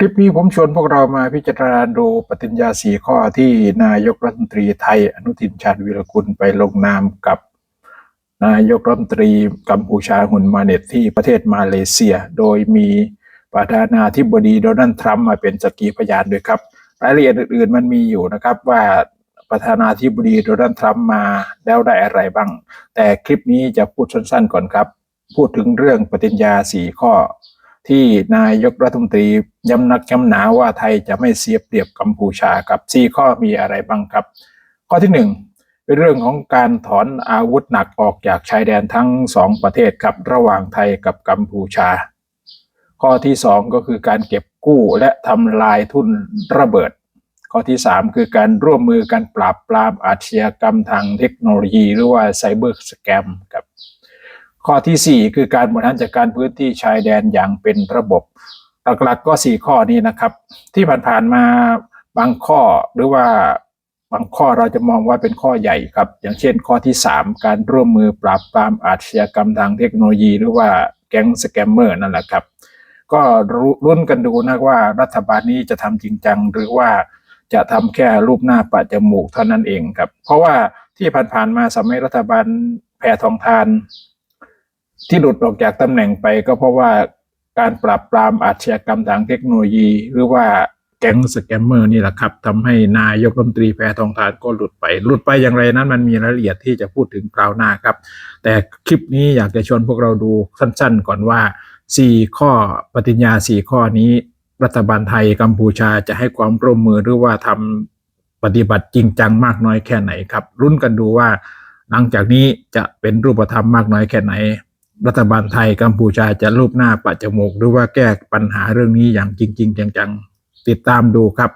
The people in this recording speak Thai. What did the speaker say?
คลิปนี้ผมชวนพวกเรามาพิจารณาดูปฏิญญาสี่ข้อที่นายกรัฐมนตรีไทย อนุทินชาญวีรกุลไปลงนามกับ นายกรัฐมนตรีกัมพูชาหุนมาเนตที่ประเทศมาเลเซีย โดยมีประธานาธิบดีโดนัลด์ทรัมป์มาเป็นสักขีพยานด้วยครับ รายละเอียดอื่นๆมันมีอยู่นะครับว่าประธานาธิบดีโดนัลด์ทรัมป์มาแล้วได้อะไรบ้าง แต่คลิปนี้จะพูดสั้นๆก่อนครับ พูดถึงเรื่องปฏิญญาสี่ข้อ ที่นายกรัฐมนตรีย้ำนักย้ำหนาว่าไทยจะไม่เสียเปรียบกัมพูชาครับสี่ข้อมีอะไรบ้างครับ ข้อที่หนึ่งเป็นเรื่องของการถอนอาวุธหนักออกจากชายแดนทั้งสองประเทศครับระหว่างไทยกับกัมพูชา ข้อที่สองก็คือการเก็บกู้และทำลายทุนระเบิด ข้อที่สามคือการร่วมมือการปราบปรามอาชญากรรมทางเทคโนโลยี หรือว่าไซเบอร์สแกมครับ ข้อทีสี่ 4 คือการบริหารจัดการพื้นที่ชายแดนอย่างเป็นระบบหลักๆก็ 4 ข้อนี้นะครับ ที่ผ่านๆมาบางข้อหรือว่าบางข้อเราจะมองว่าเป็นข้อใหญ่ครับ อย่างเช่นข้อที่ 3 การร่วมมือปราบปรามอาชญากรรมทางเทคโนโลยี หรือว่าแก๊งสแกมเมอร์นั่นแหละครับ ก็รุ่นกันดูนะว่ารัฐบาลนี้จะทำจริงจัง หรือว่าจะทำแค่รูปหน้าปะจมูกเท่านั้นเองครับ เพราะว่าที่ผ่านๆมาสมัยรัฐบาลแพรทองทาน ที่หลุดออกจากตำแหน่งไปก็เพราะว่าการปราบปรามอาชญากรรมทางเทคโนโลยี หรือว่าแก๊งสแกมเมอร์นี่แหละครับทำให้นายกรัฐมนตรีแพทองทานก็หลุดไป หลุดไปอย่างไรนั้นมันมีรายละเอียดที่จะพูดถึงคราวหน้าครับ แต่คลิปนี้อยากจะชวนพวกเราดูสั้นๆ ก่อนว่า 4 ข้อปฏิญญา 4 ข้อนี้ รัฐบาลไทยกัมพูชาจะให้ความร่วมมือหรือว่าทำปฏิบัติจริงจังมากน้อยแค่ไหนครับ รุ่นกันดูว่า หลังจากนี้จะเป็นรูปธรรมมากน้อยแค่ไหน รัฐบาลไทยกัมพูชาจะรูปหน้าปัจจมูก หรือว่าแก้ปัญหาเรื่องนี้อย่างจริง ๆ จังๆ ติดตามดูครับ